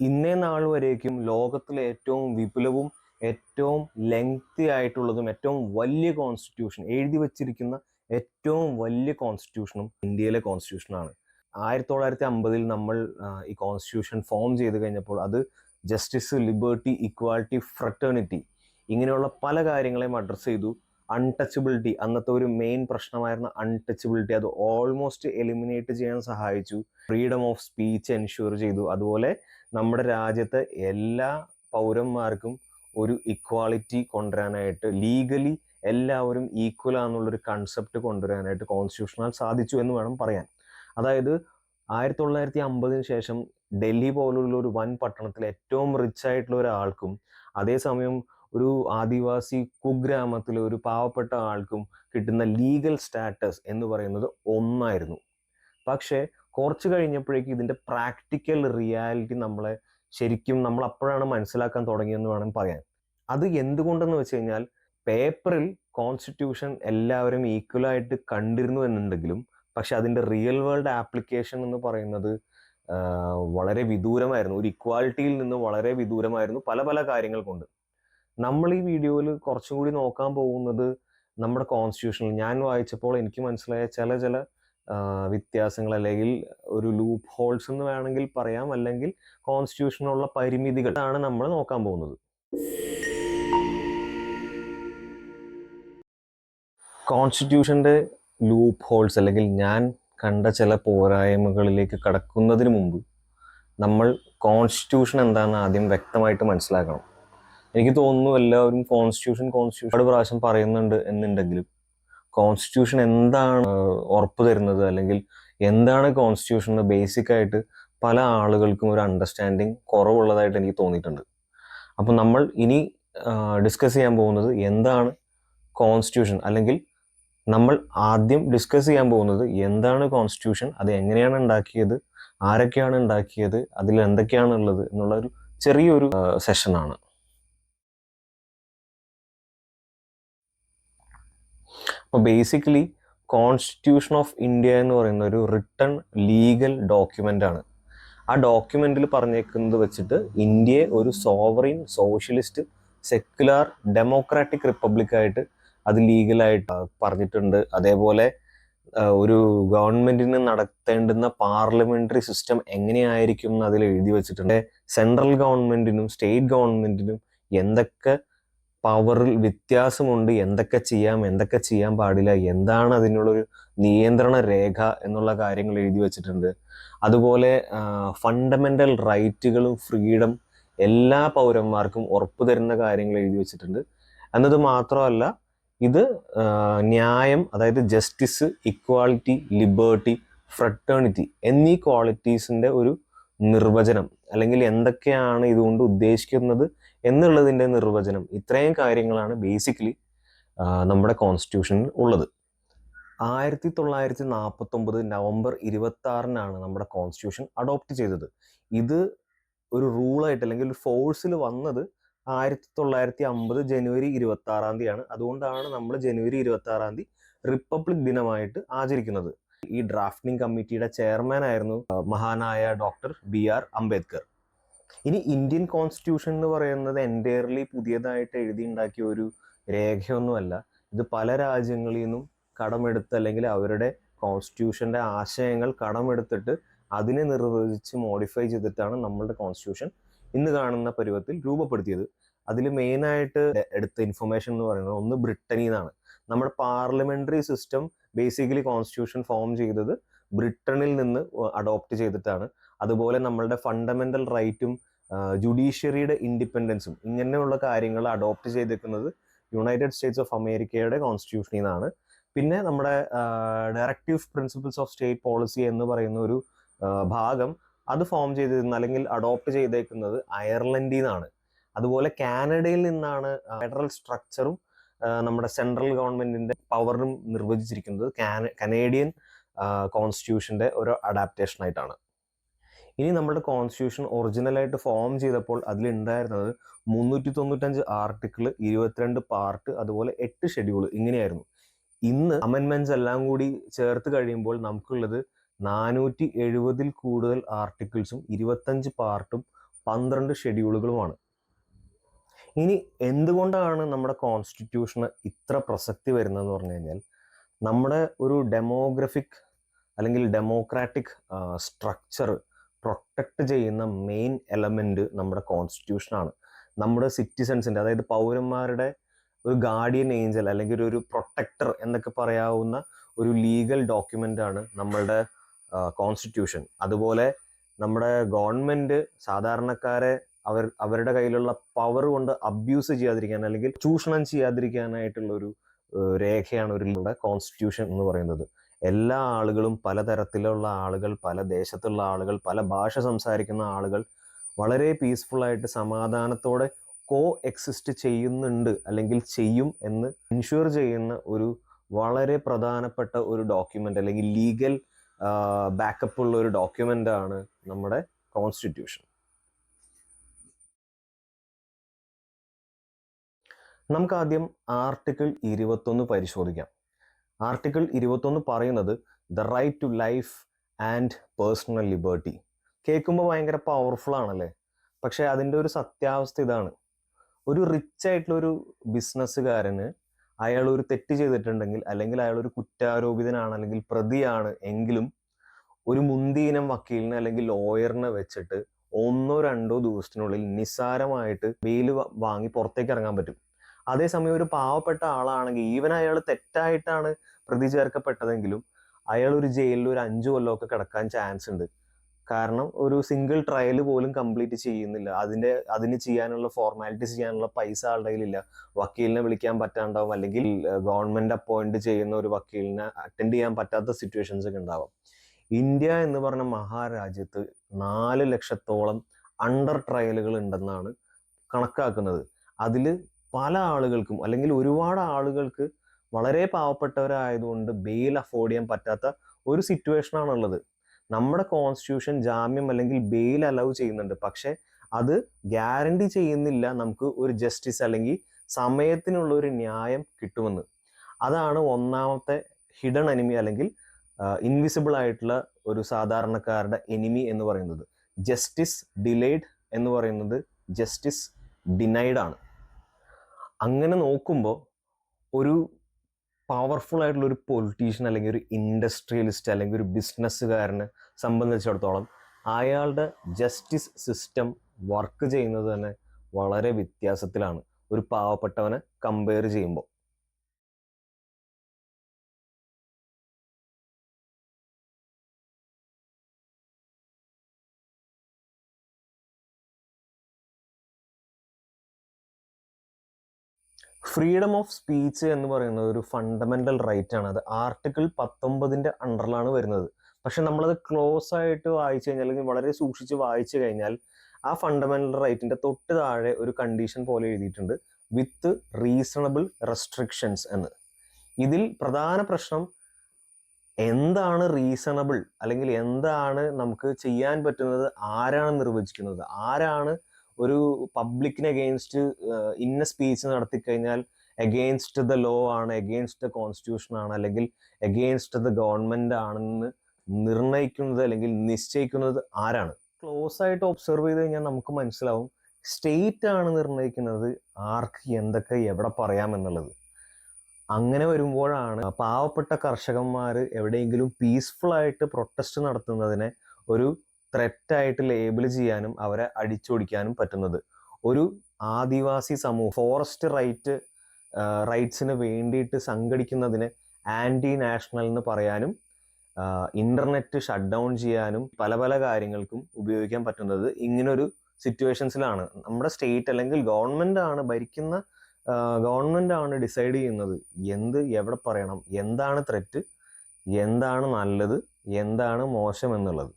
ഇന്നേ നാൾ വരേക്കും ലോകത്തിലെ ഏറ്റവും വിപുലവും ഏറ്റവും ലെങ്തി ആയിട്ടുള്ളതും ഏറ്റവും വലിയ കോൺസ്റ്റിറ്റ്യൂഷൻ എഴുതി വച്ചിരിക്കുന്ന ഏറ്റവും വലിയ കോൺസ്റ്റിറ്റ്യൂഷനും ഇന്ത്യയിലെ കോൺസ്റ്റിറ്റ്യൂഷനാണ് ആയിരത്തി തൊള്ളായിരത്തി അമ്പതിൽ നമ്മൾ ഈ കോൺസ്റ്റിറ്റ്യൂഷൻ ഫോം ചെയ്ത് കഴിഞ്ഞപ്പോൾ അത് ജസ്റ്റിസ് ലിബർട്ടി ഇക്വാലിറ്റി ഫ്രട്ടേണിറ്റി ഇങ്ങനെയുള്ള പല കാര്യങ്ങളെയും അഡ്രസ്സ് ചെയ്തു. അൺടച്ചബിലിറ്റി അന്നത്തെ ഒരു മെയിൻ പ്രശ്നമായിരുന്ന അൺടച്ചബിലിറ്റി അത് ഓൾമോസ്റ്റ് എലിമിനേറ്റ് ചെയ്യാൻ സഹായിച്ചു. ഫ്രീഡം ഓഫ് സ്പീച്ച് എൻഷുർ ചെയ്തു. അതുപോലെ നമ്മുടെ രാജ്യത്തെ എല്ലാ പൗരന്മാർക്കും ഒരു ഇക്വാളിറ്റി കൊണ്ടുവരാനായിട്ട് ലീഗലി എല്ലാവരും ഈക്വൽ ആണെന്നുള്ളൊരു കൺസെപ്റ്റ് കൊണ്ടുവരാനായിട്ട് കോൺസ്റ്റിറ്റ്യൂഷനാൽ സാധിച്ചു എന്ന് വേണം പറയാൻ. അതായത് ആയിരത്തി തൊള്ളായിരത്തി അമ്പതിന് ശേഷം ഡൽഹി പോലുള്ള ഒരു വൻ പട്ടണത്തിൽ ഏറ്റവും റിച്ച് ആയിട്ടുള്ള ഒരാൾക്കും അതേസമയം ഒരു ആദിവാസി കുഗ്രാമത്തിലെ ഒരു പാവപ്പെട്ട ആൾക്കും കിട്ടുന്ന ലീഗൽ സ്റ്റാറ്റസ് എന്ന് പറയുന്നത് ഒന്നായിരുന്നു. പക്ഷേ കുറച്ച് കഴിഞ്ഞപ്പോഴേക്കും ഇതിന്റെ പ്രാക്ടിക്കൽ റിയാലിറ്റി നമ്മളെ ശരിക്കും നമ്മൾ അപ്പോഴാണ് മനസ്സിലാക്കാൻ തുടങ്ങിയെന്ന് വേണം പറയാൻ. അത് എന്തുകൊണ്ടെന്ന് വെച്ച് കഴിഞ്ഞാൽ പേപ്പറിൽ കോൺസ്റ്റിറ്റ്യൂഷൻ എല്ലാവരും ഈക്വലായിട്ട് കണ്ടിരുന്നു എന്നുണ്ടെങ്കിലും പക്ഷെ അതിന്റെ റിയൽ വേൾഡ് ആപ്ലിക്കേഷൻ എന്ന് പറയുന്നത് വളരെ വിദൂരമായിരുന്നു. ഒരു ഇക്വാലിറ്റിയിൽ നിന്ന് വളരെ വിദൂരമായിരുന്നു പല പല കാര്യങ്ങൾ കൊണ്ട് നമ്മൾ ഈ വീഡിയോയിൽ കുറച്ചും കൂടി നോക്കാൻ പോകുന്നത് നമ്മുടെ കോൺസ്റ്റിറ്റ്യൂഷനിൽ ഞാൻ വായിച്ചപ്പോൾ എനിക്ക് മനസ്സിലായ ചില ചില വ്യത്യാസങ്ങൾ അല്ലെങ്കിൽ ഒരു ലൂപ്പ് ഹോൾസ് എന്ന് വേണമെങ്കിൽ പറയാം. അല്ലെങ്കിൽ കോൺസ്റ്റിറ്റ്യൂഷനുള്ള പരിമിതികൾ ആണ് നമ്മൾ നോക്കാൻ പോകുന്നത്. കോൺസ്റ്റിറ്റ്യൂഷന്റെ ലൂപ്പ് ഹോൾസ് അല്ലെങ്കിൽ ഞാൻ കണ്ട ചില പോരായ്മകളിലേക്ക് കടക്കുന്നതിന് മുമ്പ് നമ്മൾ കോൺസ്റ്റിറ്റ്യൂഷൻ എന്താണെന്ന് ആദ്യം വ്യക്തമായിട്ട് മനസ്സിലാക്കണം. എനിക്ക് തോന്നുന്നു എല്ലാവരും കോൺസ്റ്റിറ്റ്യൂഷൻ കോൺസ്റ്റിറ്റ്യൂഷൻ പ്രാവശ്യം പറയുന്നുണ്ട് എന്നുണ്ടെങ്കിലും കോൺസ്റ്റിറ്റ്യൂഷൻ എന്താണ് ഉറപ്പ് തരുന്നത്? അല്ലെങ്കിൽ എന്താണ് കോൺസ്റ്റിറ്റ്യൂഷൻ എന്ന് ബേസിക് ആയിട്ട് പല ആളുകൾക്കും ഒരു അണ്ടർസ്റ്റാൻഡിങ് കുറവുള്ളതായിട്ട് എനിക്ക് തോന്നിയിട്ടുണ്ട്. അപ്പം നമ്മൾ ഇനി ഡിസ്കസ് ചെയ്യാൻ പോകുന്നത് എന്താണ് കോൺസ്റ്റിറ്റ്യൂഷൻ അല്ലെങ്കിൽ നമ്മൾ ആദ്യം ഡിസ്കസ് ചെയ്യാൻ പോകുന്നത് എന്താണ് കോൺസ്റ്റിറ്റ്യൂഷൻ അത് എങ്ങനെയാണ് ഉണ്ടാക്കിയത്? ആരൊക്കെയാണ് ഉണ്ടാക്കിയത്? അതിൽ എന്തൊക്കെയാണ് ഉള്ളത്? എന്നുള്ള ഒരു ചെറിയൊരു സെഷനാണ് അപ്പോൾ ബേസിക്കലി കോൺസ്റ്റിറ്റ്യൂഷൻ ഓഫ് ഇന്ത്യ എന്ന് പറയുന്ന ഒരു റിട്ടൺ ലീഗൽ ഡോക്യുമെന്റ് ആണ്. ആ ഡോക്യുമെന്റിൽ പറഞ്ഞേക്കുന്നത് വെച്ചിട്ട് ഇന്ത്യയെ ഒരു sovereign socialist secular democratic republic ആയിട്ട് അത് ലീഗലായിട്ട് പറഞ്ഞിട്ടുണ്ട്. അതേപോലെ ഒരു ഗവൺമെന്റിന് നടത്തേണ്ടുന്ന പാർലമെന്ററി സിസ്റ്റം എങ്ങനെയായിരിക്കും എന്ന് അതിൽ എഴുതി വെച്ചിട്ടുണ്ട്. സെൻട്രൽ ഗവൺമെന്റിനും സ്റ്റേറ്റ് ഗവൺമെന്റിനും എന്തൊക്കെ പവറിൽ വ്യത്യാസമുണ്ട്. എന്തൊക്കെ ചെയ്യാം എന്തൊക്കെ ചെയ്യാൻ പാടില്ല എന്താണ് അതിനുള്ളൊരു നിയന്ത്രണ രേഖ എന്നുള്ള കാര്യങ്ങൾ എഴുതി വച്ചിട്ടുണ്ട്. അതുപോലെ ഫണ്ടമെന്റൽ റൈറ്റുകളും ഫ്രീഡം എല്ലാ പൗരന്മാർക്കും ഉറപ്പു തരുന്ന കാര്യങ്ങൾ എഴുതി വെച്ചിട്ടുണ്ട്. എന്നത് മാത്രമല്ല ഇത് ന്യായം അതായത് ജസ്റ്റിസ് ഇക്വാളിറ്റി ലിബേർട്ടി ഫ്രട്ടേണിറ്റി എന്നീ ക്വാളിറ്റീസിന്റെ ഒരു നിർവചനം അല്ലെങ്കിൽ എന്തൊക്കെയാണ് ഇതുകൊണ്ട് ഉദ്ദേശിക്കുന്നത് എന്നുള്ളതിന്റെ നിർവചനം. ഇത്രയും കാര്യങ്ങളാണ് ബേസിക്കലി നമ്മുടെ കോൺസ്റ്റിറ്റ്യൂഷനിൽ ഉള്ളത്. ആയിരത്തി തൊള്ളായിരത്തി നാൽപ്പത്തി ഒമ്പത് നവംബർ ഇരുപത്തി ആറിനാണ് നമ്മുടെ കോൺസ്റ്റിറ്റ്യൂഷൻ അഡോപ്റ്റ് ചെയ്തത്. ഇത് ഒരു റൂളായിട്ട് അല്ലെങ്കിൽ ഒരു ഫോഴ്സിൽ വന്നത് ആയിരത്തി തൊള്ളായിരത്തി അമ്പത് ജനുവരി ഇരുപത്തി ആറാം തീയതിയാണ്. അതുകൊണ്ടാണ് നമ്മൾ ജനുവരി ഇരുപത്തി ആറാം തീയതി റിപ്പബ്ലിക് ദിനമായിട്ട് ആചരിക്കുന്നത്. ഈ ഡ്രാഫ്റ്റിംഗ് കമ്മിറ്റിയുടെ ചെയർമാൻ ആയിരുന്നു മഹാനായ ഡോക്ടർ ബി ആർ അംബേദ്കർ. ഇനി ഇന്ത്യൻ കോൺസ്റ്റിറ്റ്യൂഷൻ എന്ന് പറയുന്നത് എന്റയർലി പുതിയതായിട്ട് എഴുതി ഉണ്ടാക്കിയ ഒരു രേഖയൊന്നുമല്ല. ഇത് പല രാജ്യങ്ങളിൽ നിന്നും കടമെടുത്ത് അല്ലെങ്കിൽ അവരുടെ കോൺസ്റ്റിറ്റ്യൂഷന്റെ ആശയങ്ങൾ കടമെടുത്തിട്ട് അതിനെ നിർവചിച്ച് മോഡിഫൈ ചെയ്തിട്ടാണ് നമ്മളുടെ കോൺസ്റ്റിറ്റ്യൂഷൻ ഇന്ന് കാണുന്ന പരുവത്തിൽ രൂപപ്പെടുത്തിയത്. അതിൽ മെയിനായിട്ട് എടുത്ത ഇൻഫർമേഷൻ എന്ന് പറയുന്നത് ഒന്ന് ബ്രിട്ടനിൽ നിന്നാണ്. നമ്മുടെ parliamentary system basically constitution form ചെയ്തത് ബ്രിട്ടനിൽ നിന്ന് അഡോപ്റ്റ് ചെയ്തിട്ടാണ്. അതുപോലെ നമ്മളുടെ ഫണ്ടമെന്റൽ റൈറ്റും ജുഡീഷ്യറിയുടെ ഇൻഡിപെൻഡൻസും ഇങ്ങനെയുള്ള കാര്യങ്ങൾ അഡോപ്റ്റ് ചെയ്തേക്കുന്നത് യുണൈറ്റഡ് സ്റ്റേറ്റ്സ് ഓഫ് അമേരിക്കയുടെ കോൺസ്റ്റിറ്റ്യൂഷനിൽ നിന്നാണ്. പിന്നെ നമ്മുടെ directive principles of state policy എന്ന് പറയുന്ന ഒരു ഭാഗം അത് ഫോം ചെയ്തിരുന്ന അല്ലെങ്കിൽ അഡോപ്റ്റ് ചെയ്തേക്കുന്നത് അയർലൻഡിൽ നിന്നാണ്. അതുപോലെ കാനഡയിൽ നിന്നാണ് ഫെഡറൽ സ്ട്രക്ചറും നമ്മുടെ സെൻട്രൽ ഗവൺമെന്റിന്റെ പവറും നിർവചിച്ചിരിക്കുന്നത് കാന- കനേഡിയൻ കോൺസ്റ്റിറ്റ്യൂഷന്റെ ഒരു അഡാപ്റ്റേഷൻ ആയിട്ടാണ്. ഇനി നമ്മുടെ കോൺസ്റ്റിറ്റ്യൂഷൻ ഒറിജിനലായിട്ട് ഫോം ചെയ്തപ്പോൾ അതിലുണ്ടായിരുന്നത് മുന്നൂറ്റി തൊണ്ണൂറ്റഞ്ച് ആർട്ടിക്കിൾ ഇരുപത്തിരണ്ട് പാർട്ട് അതുപോലെ എട്ട് ഷെഡ്യൂൾ ഇങ്ങനെയായിരുന്നു. ഇന്ന് അമെൻമെന്റ്സ് എല്ലാം കൂടി ചേർത്ത് കഴിയുമ്പോൾ നമുക്കുള്ളത് നാനൂറ്റി എഴുപതിൽ കൂടുതൽ ആർട്ടിക്കിൾസും ഇരുപത്തഞ്ച് പാർട്ടും പന്ത്രണ്ട് ഷെഡ്യൂളുകളുമാണ് ഇനി എന്തുകൊണ്ടാണ് നമ്മുടെ കോൺസ്റ്റിറ്റ്യൂഷന് ഇത്ര പ്രസക്തി വരുന്നതെന്ന് പറഞ്ഞു കഴിഞ്ഞാൽ നമ്മുടെ ഒരു ഡെമോഗ്രഫിക് അല്ലെങ്കിൽ ഡെമോക്രാറ്റിക് സ്ട്രക്ചർ പ്രൊട്ടക്റ്റ് ചെയ്യുന്ന മെയിൻ എലമെന്റ് നമ്മുടെ കോൺസ്റ്റിറ്റ്യൂഷനാണ് നമ്മുടെ സിറ്റിസൺസിന്റെ അതായത് പൗരന്മാരുടെ ഒരു ഗാർഡിയൻ ഏഞ്ചൽ അല്ലെങ്കിൽ ഒരു പ്രൊട്ടക്ടർ എന്നൊക്കെ പറയാവുന്ന ഒരു ലീഗൽ ഡോക്യുമെന്റ് ആണ് നമ്മളുടെ കോൺസ്റ്റിറ്റ്യൂഷൻ അതുപോലെ നമ്മുടെ ഗവൺമെന്റ് സാധാരണക്കാരെ അവർ അവരുടെ കയ്യിലുള്ള പവർ കൊണ്ട് അബ്യൂസ് ചെയ്യാതിരിക്കാൻ അല്ലെങ്കിൽ ചൂഷണം ചെയ്യാതിരിക്കാനായിട്ടുള്ള ഒരു രേഖയാണ് ഒരു കോൺസ്റ്റിറ്റ്യൂഷൻ എന്ന് പറയുന്നത്. എല്ലാ ആളുകളും പലതരത്തിലുള്ള ആളുകൾ പല ദേശത്തുള്ള ആളുകൾ പല ഭാഷ സംസാരിക്കുന്ന ആളുകൾ വളരെ പീസ്ഫുൾ ആയിട്ട് സമാധാനത്തോടെ കോ എക്സിസ്റ്റ് ചെയ്യുന്നുണ്ട് അല്ലെങ്കിൽ ചെയ്യും എന്ന് ഇൻഷുർ ചെയ്യുന്ന ഒരു വളരെ പ്രധാനപ്പെട്ട ഒരു ഡോക്യുമെന്റ് അല്ലെങ്കിൽ ലീഗൽ ബാക്കപ്പ് ഉള്ള ഒരു ഡോക്യുമെന്റ് ആണ് നമ്മുടെ കോൺസ്റ്റിറ്റ്യൂഷൻ നമുക്ക് ആദ്യം ആർട്ടിക്കിൾ ഇരുപത്തൊന്ന് പരിശോധിക്കാം. ആർട്ടിക്കിൾ ഇരുപത്തൊന്ന് പറയുന്നത് the right to life and personal liberty കേൾക്കുമ്പോൾ ഭയങ്കര പവർഫുൾ ആണല്ലേ? പക്ഷേ അതിന്റെ ഒരു സത്യാവസ്ഥ ഇതാണ്. ഒരു റിച്ച് ആയിട്ടുള്ള ഒരു ബിസിനസ്സുകാരന് അയാൾ ഒരു തെറ്റ് ചെയ്തിട്ടുണ്ടെങ്കിൽ അല്ലെങ്കിൽ അയാൾ ഒരു കുറ്റാരോപിതനാണ് അല്ലെങ്കിൽ പ്രതിയാണ് എങ്കിലും ഒരു മുന്തിയിനം വക്കീലിനെ അല്ലെങ്കിൽ ലോയറിനെ വെച്ചിട്ട് ഒന്നോ രണ്ടോ ദിവസത്തിനുള്ളിൽ നിസ്സാരമായിട്ട് വെയിൽ വാങ്ങി പുറത്തേക്ക് ഇറങ്ങാൻ പറ്റും. അതേസമയം ഒരു പാവപ്പെട്ട ആളാണെങ്കിൽ ഈവൻ അയാൾ തെറ്റായിട്ടാണ് പ്രതി ചേർക്കപ്പെട്ടതെങ്കിലും അയാൾ ഒരു ജയിലിൽ ഒരു അഞ്ചു കൊല്ലമൊക്കെ കിടക്കാൻ ചാൻസ് ഉണ്ട്. കാരണം ഒരു സിംഗിൾ ട്രയൽ പോലും കംപ്ലീറ്റ് ചെയ്യുന്നില്ല. അതിന്റെ അതിന് ചെയ്യാനുള്ള ഫോർമാലിറ്റീസ് ചെയ്യാനുള്ള പൈസ ആളുടെ കയ്യിലില്ല. വക്കീലിനെ വിളിക്കാൻ പറ്റാണ്ടാവും. അല്ലെങ്കിൽ ഗവൺമെന്റ് അപ്പോയിന്റ് ചെയ്യുന്ന ഒരു വക്കീലിനെ അറ്റൻഡ് ചെയ്യാൻ പറ്റാത്ത സിറ്റുവേഷൻസ് ഒക്കെ ഉണ്ടാവും. ഇന്ത്യ എന്ന് പറഞ്ഞ മഹാരാജ്യത്ത് നാല് ലക്ഷത്തോളം അണ്ടർ ട്രയലുകൾ ഉണ്ടെന്നാണ് കണക്കാക്കുന്നത്. അതിൽ പല ആളുകൾക്കും അല്ലെങ്കിൽ ഒരുപാട് ആളുകൾക്ക് വളരെ പാവപ്പെട്ടവരായതുകൊണ്ട് ബെയിൽ അഫോർഡ് ചെയ്യാൻ പറ്റാത്ത ഒരു സിറ്റുവേഷൻ ആണുള്ളത്. നമ്മുടെ കോൺസ്റ്റിറ്റ്യൂഷൻ ജാമ്യം അല്ലെങ്കിൽ ബെയിൽ അലൗ ചെയ്യുന്നുണ്ട്. പക്ഷെ അത് ഗ്യാരണ്ടി ചെയ്യുന്നില്ല നമുക്ക് ഒരു ജസ്റ്റിസ് അല്ലെങ്കിൽ സമയത്തിനുള്ള ഒരു ന്യായം കിട്ടുമെന്ന്. അതാണ് ഒന്നാമത്തെ ഹിഡൻ എനിമി അല്ലെങ്കിൽ ഇൻവിസിബിൾ ആയിട്ടുള്ള ഒരു സാധാരണക്കാരുടെ എനിമി എന്ന് പറയുന്നത്. ജസ്റ്റിസ് ഡിലേഡ് എന്ന് പറയുന്നത് ജസ്റ്റിസ് ഡിനൈഡ് ആണ്. അങ്ങനെ നോക്കുമ്പോൾ ഒരു പവർഫുൾ ആയിട്ടുള്ള ഒരു പൊളിറ്റീഷ്യൻ അല്ലെങ്കിൽ ഒരു ഇൻഡസ്ട്രിയലിസ്റ്റ് അല്ലെങ്കിൽ ഒരു ബിസിനസ്സുകാരനെ സംബന്ധിച്ചിടത്തോളം അയാളുടെ ജസ്റ്റിസ് സിസ്റ്റം വർക്ക് ചെയ്യുന്നത് തന്നെ വളരെ വ്യത്യാസത്തിലാണ്. ഒരു പാവപ്പെട്ടവനെ കമ്പയർ ചെയ്യുമ്പോൾ ഫ്രീഡം ഓഫ് സ്പീച്ച് എന്ന് പറയുന്നത് ഒരു ഫണ്ടമെന്റൽ റൈറ്റ് ആണ്. അത് ആർട്ടിക്കിൾ പത്തൊമ്പതിന്റെ അണ്ടറിലാണ് വരുന്നത്. പക്ഷെ നമ്മളത് ക്ലോസ് ആയിട്ട് വായിച്ചു കഴിഞ്ഞാൽ അല്ലെങ്കിൽ വളരെ സൂക്ഷിച്ച് വായിച്ചു കഴിഞ്ഞാൽ ആ ഫണ്ടമെന്റൽ റൈറ്റിന്റെ തൊട്ട് താഴെ ഒരു കണ്ടീഷൻ പോലെ എഴുതിയിട്ടുണ്ട്. വിത്ത് റീസണബിൾ റെസ്ട്രിക്ഷൻസ് എന്ന്. ഇതിൽ പ്രധാന പ്രശ്നം എന്താണ് റീസണബിൾ അല്ലെങ്കിൽ എന്താണ് നമുക്ക് ചെയ്യാൻ പറ്റുന്നത് ആരാണ് നിർവചിക്കുന്നത് ആരാണ് ഒരു പബ്ലിക്കിന് അഗെയിൻസ്റ്റ് ഇന്ന സ്പീച്ച് നടത്തി കഴിഞ്ഞാൽ അഗെയിൻസ്റ്റ് ദ ലോ ആണ് അഗെയിൻസ്റ്റ് ദ കോൺസ്റ്റിറ്റ്യൂഷൻ ആണ് അല്ലെങ്കിൽ അഗെയിൻസ്റ്റ് ദ ഗവൺമെന്റ് ആണെന്ന് നിർണയിക്കുന്നത് അല്ലെങ്കിൽ നിശ്ചയിക്കുന്നത് ആരാണ്? ക്ലോസ് ആയിട്ട് ഒബ്സർവ് ചെയ്ത് കഴിഞ്ഞാൽ നമുക്ക് മനസ്സിലാവും സ്റ്റേറ്റ് ആണ് നിർണയിക്കുന്നത് ആർക്ക് എന്തൊക്കെ എവിടെ പറയാമെന്നുള്ളത് അങ്ങനെ വരുമ്പോഴാണ് പാവപ്പെട്ട കർഷകന്മാർ എവിടെയെങ്കിലും പീസ്ഫുൾ ആയിട്ട് പ്രൊട്ടസ്റ്റ് നടത്തുന്നതിനെ ഒരു ത്രെറ്റായിട്ട് ലേബിൾ ചെയ്യാനും അവരെ അടിച്ചോടിക്കാനും പറ്റുന്നത്. ഒരു ആദിവാസി സമൂഹം ഫോറസ്റ്റ് റൈറ്റ് റൈറ്റ്സിന് വേണ്ടിയിട്ട് സംഘടിക്കുന്നതിന് ആന്റി നാഷണൽ എന്ന് പറയാനും ഇന്റർനെറ്റ് ഷട്ട് ഡൗൺ ചെയ്യാനും പല പല കാര്യങ്ങൾക്കും ഉപയോഗിക്കാൻ പറ്റുന്നത് ഇങ്ങനൊരു സിറ്റുവേഷൻസിലാണ് നമ്മുടെ സ്റ്റേറ്റ് അല്ലെങ്കിൽ ഗവൺമെന്റ് ആണ് ഭരിക്കുന്ന ഗവൺമെന്റ് ആണ് ഡിസൈഡ് ചെയ്യുന്നത് എന്ത് എവിടെ പറയണം എന്താണ് ത്രെറ്റ് എന്താണ് നല്ലത് എന്താണ് മോശം എന്നുള്ളത്.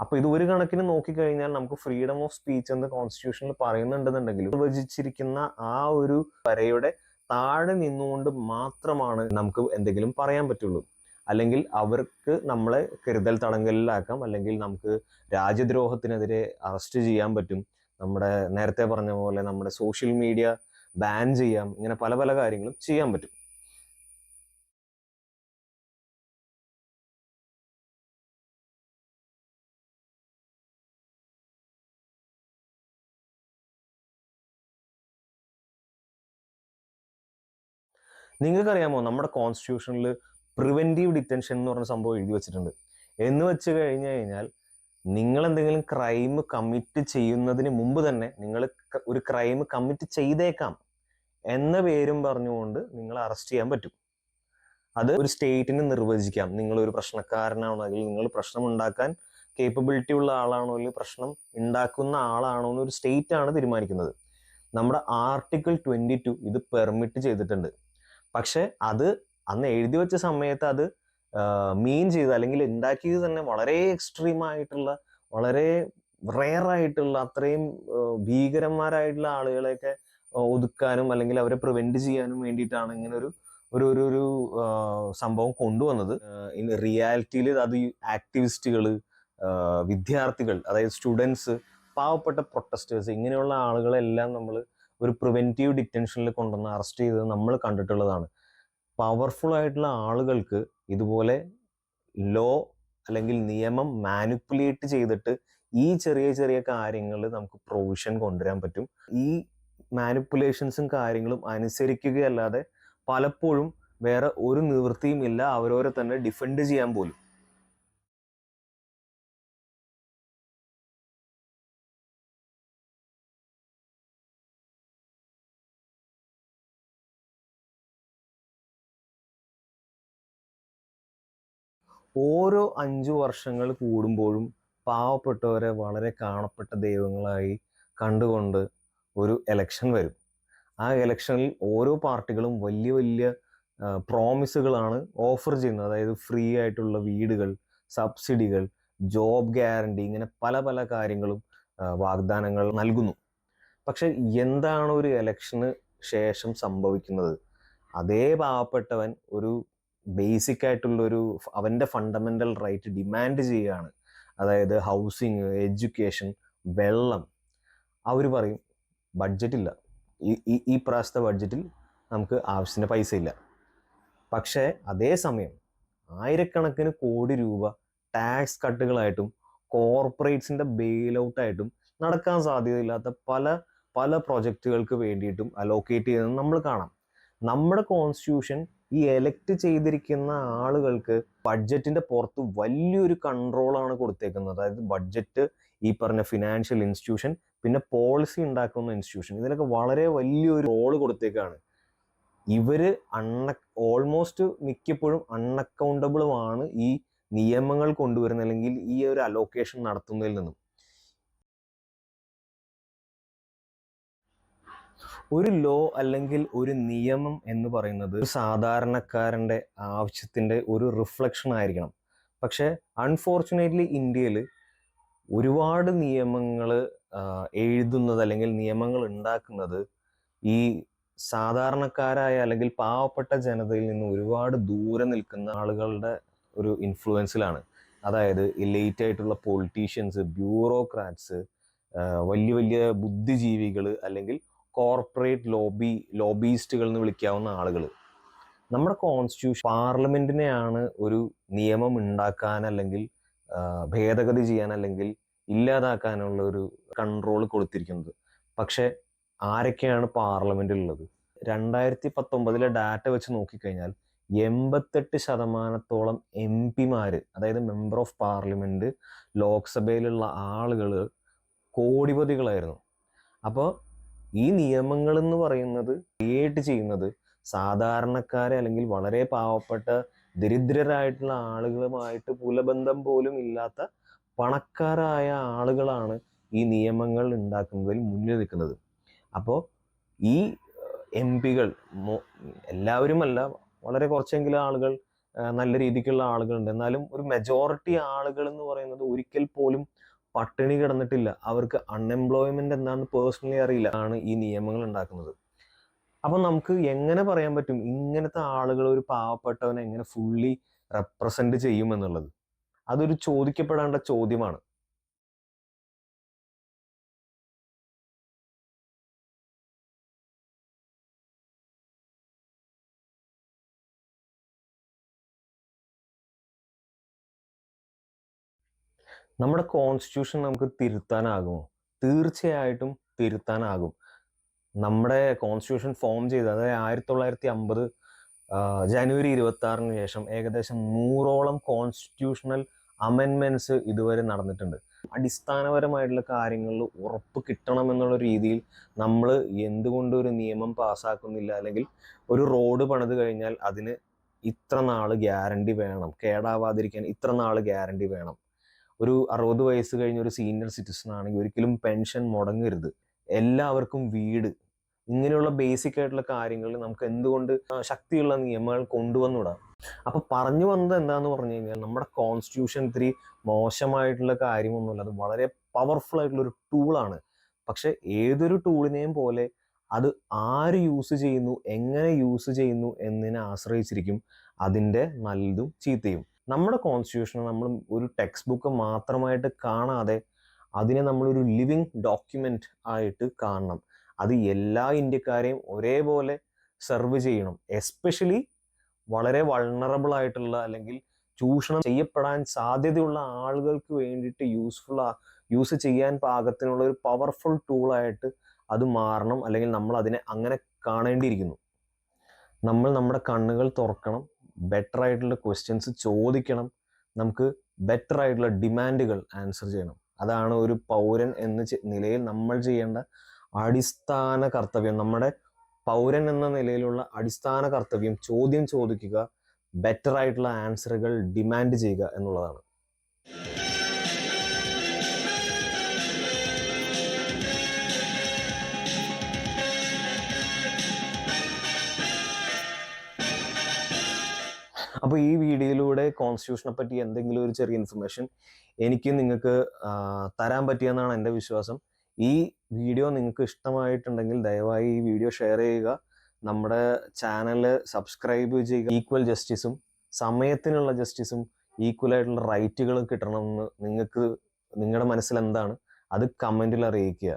അപ്പൊ ഇത് ഒരു കണക്കിന് നോക്കിക്കഴിഞ്ഞാൽ നമുക്ക് ഫ്രീഡം ഓഫ് സ്പീച്ച് എന്ന് കോൺസ്റ്റിറ്റ്യൂഷനിൽ പറയുന്നുണ്ടെന്നുണ്ടെങ്കിലും നിർവചിച്ചിരിക്കുന്ന ആ ഒരു വരയുടെ താഴെ നിന്നുകൊണ്ട് മാത്രമാണ് നമുക്ക് എന്തെങ്കിലും പറയാൻ പറ്റുള്ളൂ. അല്ലെങ്കിൽ അവർക്ക് നമ്മളെ കരുതൽ തടങ്കലിലാക്കാം. അല്ലെങ്കിൽ നമുക്ക് രാജ്യദ്രോഹത്തിനെതിരെ അറസ്റ്റ് ചെയ്യാൻ പറ്റും. നമ്മുടെ നേരത്തെ പറഞ്ഞ പോലെ നമ്മുടെ സോഷ്യൽ മീഡിയ ബാൻ ചെയ്യാം. ഇങ്ങനെ പല പല കാര്യങ്ങളും ചെയ്യാൻ പറ്റും. നിങ്ങൾക്കറിയാമോ നമ്മുടെ കോൺസ്റ്റിറ്റ്യൂഷനിൽ പ്രിവെന്റീവ് ഡിറ്റൻഷൻ എന്ന് പറഞ്ഞ സംഭവം എഴുതി വെച്ചിട്ടുണ്ട്. എന്ന് വെച്ച് കഴിഞ്ഞു കഴിഞ്ഞാൽ നിങ്ങൾ എന്തെങ്കിലും ക്രൈം കമ്മിറ്റ് ചെയ്യുന്നതിന് മുമ്പ് തന്നെ നിങ്ങൾ ഒരു ക്രൈം കമ്മിറ്റ് ചെയ്തേക്കാം എന്ന പേരും പറഞ്ഞുകൊണ്ട് നിങ്ങൾ അറസ്റ്റ് ചെയ്യാൻ പറ്റും. അത് ഒരു സ്റ്റേറ്റിന് നിർവചിക്കാം. നിങ്ങൾ ഒരു പ്രശ്നക്കാരനാണോ അല്ലെങ്കിൽ നിങ്ങൾ പ്രശ്നം ഉണ്ടാക്കാൻ കേപ്പബിലിറ്റി ഉള്ള ആളാണോ അല്ലെങ്കിൽ പ്രശ്നം ഉണ്ടാക്കുന്ന ആളാണോ എന്നൊരു സ്റ്റേറ്റ് ആണ് തീരുമാനിക്കുന്നത്. നമ്മുടെ ആർട്ടിക്കിൾ ട്വന്റി ടു ഇത് പെർമിറ്റ് ചെയ്തിട്ടുണ്ട്. പക്ഷെ അത് അന്ന് എഴുതി വെച്ച സമയത്ത് അത് മീൻ ചെയ്ത് അല്ലെങ്കിൽ ഉണ്ടാക്കിയത് തന്നെ വളരെ എക്സ്ട്രീം ആയിട്ടുള്ള വളരെ റെയർ ആയിട്ടുള്ള അത്രയും ഭീകരന്മാരായിട്ടുള്ള ആളുകളെയൊക്കെ ഒതുക്കാനും അല്ലെങ്കിൽ അവരെ പ്രിവെന്റ് ചെയ്യാനും വേണ്ടിയിട്ടാണ് ഇങ്ങനെ ഒരു ഒരു ഒരു ഒരു സംഭവം കൊണ്ടുവന്നത്. ഇന്ന് റിയാലിറ്റിയിൽ അത് ആക്ടിവിസ്റ്റുകൾ വിദ്യാർത്ഥികൾ അതായത് സ്റ്റുഡൻസ് പാവപ്പെട്ട പ്രൊട്ടസ്റ്റേഴ്സ് ഇങ്ങനെയുള്ള ആളുകളെല്ലാം നമ്മൾ ഒരു പ്രിവെന്റീവ് ഡിറ്റൻഷനിൽ കൊണ്ടുവന്ന് അറസ്റ്റ് ചെയ്തത് നമ്മൾ കണ്ടിട്ടുള്ളതാണ്. പവർഫുൾ ആയിട്ടുള്ള ആളുകൾക്ക് ഇതുപോലെ ലോ അല്ലെങ്കിൽ നിയമം മാനിപ്പുലേറ്റ് ചെയ്തിട്ട് ഈ ചെറിയ ചെറിയ കാര്യങ്ങൾ നമുക്ക് പ്രൊവിഷൻ കൊണ്ടുവരാൻ പറ്റും. ഈ മാനിപ്പുലേഷൻസും കാര്യങ്ങളും അനുസരിക്കുകയല്ലാതെ പലപ്പോഴും വേറെ ഒരു നിവൃത്തിയും ഇല്ല. അവരോരെ തന്നെ ഡിഫെൻഡ് ചെയ്യാൻ പോലും. ഓരോ അഞ്ചു വർഷങ്ങൾ കൂടുമ്പോഴും പാവപ്പെട്ടവരെ വളരെ കാണപ്പെട്ട ദൈവങ്ങളായി കണ്ടുകൊണ്ട് ഒരു എലക്ഷൻ വരും. ആ എലക്ഷനിൽ ഓരോ പാർട്ടികളും വലിയ വലിയ പ്രോമിസുകളാണ് ഓഫർ ചെയ്യുന്നത്. അതായത് ഫ്രീ ആയിട്ടുള്ള വീടുകൾ സബ്സിഡികൾ ജോബ് ഗ്യാരണ്ടി ഇങ്ങനെ പല പല കാര്യങ്ങളും വാഗ്ദാനങ്ങൾ നൽകുന്നു. പക്ഷെ എന്താണ് ഒരു എലക്ഷന് ശേഷം സംഭവിക്കുന്നത്? അതേ പാവപ്പെട്ടവൻ ഒരു ബേസിക് ആയിട്ടുള്ള ഒരു അവന്റെ ഫണ്ടമെന്റൽ റൈറ്റ് ഡിമാൻഡ് ചെയ്യുകയാണ് അതായത് ഹൗസിങ് എഡ്യൂക്കേഷൻ വെള്ളം. അവർ പറയും ബഡ്ജറ്റ് ഇല്ല. ഈ ഈ ഈ പ്രാവശ്യത്തെ ബഡ്ജറ്റിൽ നമുക്ക് ആവശ്യത്തിന് പൈസ ഇല്ല. പക്ഷേ അതേസമയം ആയിരക്കണക്കിന് കോടി രൂപ ടാക്സ് കട്ടുകളായിട്ടും കോർപ്പറേറ്റ്സിന്റെ ബെയിൽ ഔട്ടായിട്ടും നടക്കാൻ സാധ്യതയില്ലാത്ത പല പല പ്രൊജക്റ്റുകൾക്ക് വേണ്ടിയിട്ടും അലോക്കേറ്റ് ചെയ്യുന്നത് നമ്മൾ കാണാം. നമ്മുടെ കോൺസ്റ്റിറ്റ്യൂഷൻ ഈ എലക്ട് ചെയ്തിരിക്കുന്ന ആളുകൾക്ക് ബഡ്ജറ്റിന്റെ പുറത്ത് വലിയൊരു കൺട്രോളാണ് കൊടുത്തേക്കുന്നത്. അതായത് ബഡ്ജറ്റ് ഈ പറഞ്ഞ ഫിനാൻഷ്യൽ ഇൻസ്റ്റിറ്റ്യൂഷൻ പിന്നെ പോളിസി ഉണ്ടാക്കുന്ന ഇൻസ്റ്റിറ്റ്യൂഷൻ ഇതിനൊക്കെ വളരെ വലിയൊരു റോൾ കൊടുത്തേക്കാണ്. ഇവർ അണ്ണ ഓൾമോസ്റ്റ് മിക്കപ്പോഴും അൺഅക്കൗണ്ടബിളുമാണ് ഈ നിയമങ്ങൾ കൊണ്ടുവരുന്ന അല്ലെങ്കിൽ ഈ ഒരു അലോക്കേഷൻ നടത്തുന്നതിൽ നിന്നും. ഒരു ലോ അല്ലെങ്കിൽ ഒരു നിയമം എന്ന് പറയുന്നത് ഒരു സാധാരണക്കാരന്റെ ആവശ്യത്തിന്റെ ഒരു റിഫ്ലക്ഷൻ ആയിരിക്കണം. പക്ഷേ അൺഫോർച്ചുനേറ്റ്ലി ഇന്ത്യയിൽ ഒരുപാട് നിയമങ്ങൾ എഴുതുന്നത് അല്ലെങ്കിൽ നിയമങ്ങൾ ഉണ്ടാക്കുന്നത് ഈ സാധാരണക്കാരായ അല്ലെങ്കിൽ പാവപ്പെട്ട ജനതയിൽ നിന്ന് ഒരുപാട് ദൂരെ നിൽക്കുന്ന ആളുകളുടെ ഒരു ഇൻഫ്ലുവൻസിലാണ് അതായത് ലേറ്റ് ആയിട്ടുള്ള പൊളിറ്റീഷ്യൻസ് ബ്യൂറോക്രാറ്റ്സ് വലിയ വലിയ ബുദ്ധിജീവികൾ അല്ലെങ്കിൽ കോർപ്പറേറ്റ് ലോബി ലോബിയിസ്റ്റുകൾ എന്ന് വിളിക്കാവുന്ന ആളുകൾ നമ്മുടെ കോൺസ്റ്റിറ്റ്യൂഷൻ പാർലമെന്റിനെയാണ് ഒരു നിയമം ഉണ്ടാക്കാൻ അല്ലെങ്കിൽ ഭേദഗതി ചെയ്യാൻ അല്ലെങ്കിൽ ഇല്ലാതാക്കാനുള്ള ഒരു കൺട്രോൾ കൊടുത്തിരിക്കുന്നത്. പക്ഷെ ആരൊക്കെയാണ് പാർലമെന്റിൽ ഉള്ളത്? രണ്ടായിരത്തി പത്തൊമ്പതിലെ ഡാറ്റ വെച്ച് നോക്കിക്കഴിഞ്ഞാൽ എൺപത്തെട്ട് ശതമാനത്തോളം എം പിമാര് അതായത് മെമ്പർ ഓഫ് പാർലമെന്റ് ലോക്സഭയിലുള്ള ആളുകൾ കോടിപതികളായിരുന്നു. അപ്പോൾ ഈ നിയമങ്ങൾ എന്ന് പറയുന്നത് ക്രിയേറ്റ് ചെയ്യുന്നത് സാധാരണക്കാരെ അല്ലെങ്കിൽ വളരെ പാവപ്പെട്ട ദരിദ്രരായിട്ടുള്ള ആളുകളുമായിട്ട് കുലബന്ധം പോലും ഇല്ലാത്ത പണക്കാരായ ആളുകളാണ് ഈ നിയമങ്ങൾ ഉണ്ടാക്കുന്നതിൽ മുന്നിൽ നിൽക്കുന്നത്. അപ്പോൾ ഈ എം പികൾ എല്ലാവരുമല്ല വളരെ കുറച്ചെങ്കിലും ആളുകൾ നല്ല രീതിക്കുള്ള ആളുകളുണ്ട്. എന്നാലും ഒരു മെജോറിറ്റി ആളുകൾ എന്ന് പറയുന്നത് ഒരിക്കൽ പോലും പട്ടിണി കിടന്നിട്ടില്ല. അവർക്ക് അൺഎംപ്ലോയ്മെന്റ് എന്താണെന്ന് പേഴ്സണലി അറിയില്ല. ആണ് ഈ നിയമങ്ങൾ ഉണ്ടാക്കുന്നത്. അപ്പൊ നമുക്ക് എങ്ങനെ പറയാൻ പറ്റും? ഇങ്ങനത്തെ ആളുകൾ ഒരു പാവപ്പെട്ടവനെ എങ്ങനെ ഫുള്ളി റെപ്രസെന്റ് ചെയ്യുമെന്നുള്ളത് അതൊരു ചോദിക്കപ്പെടേണ്ട ചോദ്യമാണ്. നമ്മുടെ കോൺസ്റ്റിറ്റ്യൂഷൻ നമുക്ക് തിരുത്താനാകുമോ? തീർച്ചയായിട്ടും തിരുത്താനാകും. നമ്മുടെ കോൺസ്റ്റിറ്റ്യൂഷൻ ഫോം ചെയ്ത് അതായത് ആയിരത്തി തൊള്ളായിരത്തി അമ്പത് ജനുവരി ഇരുപത്തി ആറിന് ശേഷം ഏകദേശം നൂറോളം കോൺസ്റ്റിറ്റ്യൂഷണൽ അമെൻമെന്റ്സ് ഇതുവരെ നടന്നിട്ടുണ്ട്. അടിസ്ഥാനപരമായിട്ടുള്ള കാര്യങ്ങളിൽ ഉറപ്പ് കിട്ടണം എന്നുള്ള രീതിയിൽ നമ്മൾ എന്തുകൊണ്ട് ഒരു നിയമം പാസ്സാക്കുന്നില്ല അല്ലെങ്കിൽ ഒരു റോഡ് പണിത് കഴിഞ്ഞാൽ അതിന് ഇത്ര നാൾ ഗ്യാരണ്ടി വേണം കേടാവാതിരിക്കാൻ ഇത്ര നാൾ ഗ്യാരണ്ടി വേണം. ഒരു അറുപത് വയസ്സ് കഴിഞ്ഞ ഒരു സീനിയർ സിറ്റിസൺ ആണെങ്കിൽ ഒരിക്കലും പെൻഷൻ മുടങ്ങരുത്. എല്ലാവർക്കും വീട്. ഇങ്ങനെയുള്ള ബേസിക് ആയിട്ടുള്ള കാര്യങ്ങളിൽ നമുക്ക് എന്തുകൊണ്ട് ശക്തിയുള്ള നിയമങ്ങൾ കൊണ്ടുവന്നുവിടാം അപ്പൊ പറഞ്ഞു വന്നത് എന്താന്ന് പറഞ്ഞു കഴിഞ്ഞാൽ നമ്മുടെ കോൺസ്റ്റിറ്റ്യൂഷൻ ഇത്തിരി മോശമായിട്ടുള്ള കാര്യമൊന്നുമില്ല. അത് വളരെ പവർഫുൾ ആയിട്ടുള്ള ഒരു ടൂളാണ് പക്ഷെ ഏതൊരു ടൂളിനെയും പോലെ അത് ആര് യൂസ് ചെയ്യുന്നു എങ്ങനെ യൂസ് ചെയ്യുന്നു എന്നതിനെ ആശ്രയിച്ചിരിക്കും അതിന്റെ നല്ലതും ചീത്തയും. നമ്മുടെ കോൺസ്റ്റിറ്റ്യൂഷനെ നമ്മൾ ഒരു ടെക്സ്റ്റ് ബുക്ക് മാത്രമായിട്ട് കാണാതെ അതിനെ നമ്മളൊരു ലിവിങ് ഡോക്യുമെന്റ് ആയിട്ട് കാണണം. അത് എല്ലാ ഇന്ത്യക്കാരെയും ഒരേപോലെ സെർവ് ചെയ്യണം. എസ്പെഷ്യലി വളരെ വൾണറബിൾ ആയിട്ടുള്ള അല്ലെങ്കിൽ ചൂഷണം ചെയ്യപ്പെടാൻ സാധ്യതയുള്ള ആളുകൾക്ക് വേണ്ടിയിട്ട് യൂസ്ഫുൾ യൂസ് ചെയ്യാൻ പാകത്തിനുള്ള ഒരു പവർഫുൾ ടൂളായിട്ട് അത് മാറണം. അല്ലെങ്കിൽ നമ്മൾ അതിനെ അങ്ങനെ കാണേണ്ടിയിരിക്കുന്നു. നമ്മൾ നമ്മുടെ കണ്ണുകൾ തുറക്കണം. ബെറ്റർ ആയിട്ടുള്ള ക്വസ്റ്റ്യൻസ് ചോദിക്കണം. നമുക്ക് ബെറ്റർ ആയിട്ടുള്ള ഡിമാൻഡുകൾ ആൻസർ ചെയ്യണം. അതാണ് ഒരു പൗരൻ എന്ന നിലയിൽ നമ്മൾ ചെയ്യേണ്ട അടിസ്ഥാന കർത്തവ്യം. നമ്മുടെ പൗരൻ എന്ന നിലയിലുള്ള അടിസ്ഥാന കർത്തവ്യം ചോദ്യം ചോദിക്കുക ബെറ്റർ ആയിട്ടുള്ള ആൻസറുകൾ ഡിമാൻഡ് ചെയ്യുക എന്നുള്ളതാണ്. അപ്പോൾ ഈ വീഡിയോയിലൂടെ കോൺസ്റ്റിറ്റ്യൂഷനെ പറ്റി എന്തെങ്കിലും ഒരു ചെറിയ ഇൻഫർമേഷൻ എനിക്ക് നിങ്ങൾക്ക് തരാൻ പറ്റിയെന്നാണ് എന്റെ വിശ്വാസം. ഈ വീഡിയോ നിങ്ങൾക്ക് ഇഷ്ടമായിട്ടുണ്ടെങ്കിൽ ദയവായി ഈ വീഡിയോ ഷെയർ ചെയ്യുക. നമ്മുടെ ചാനൽ സബ്സ്ക്രൈബ് ചെയ്യുക. ഈക്വൽ ജസ്റ്റിസും സമയത്തിനുള്ള ജസ്റ്റിസും ഈക്വൽ ആയിട്ടുള്ള റൈറ്റുകളും കിട്ടണമെന്ന് നിങ്ങൾക്ക് നിങ്ങളുടെ മനസ്സിൽ എന്താണ്? അത് കമന്റിൽ അറിയിക്കുക.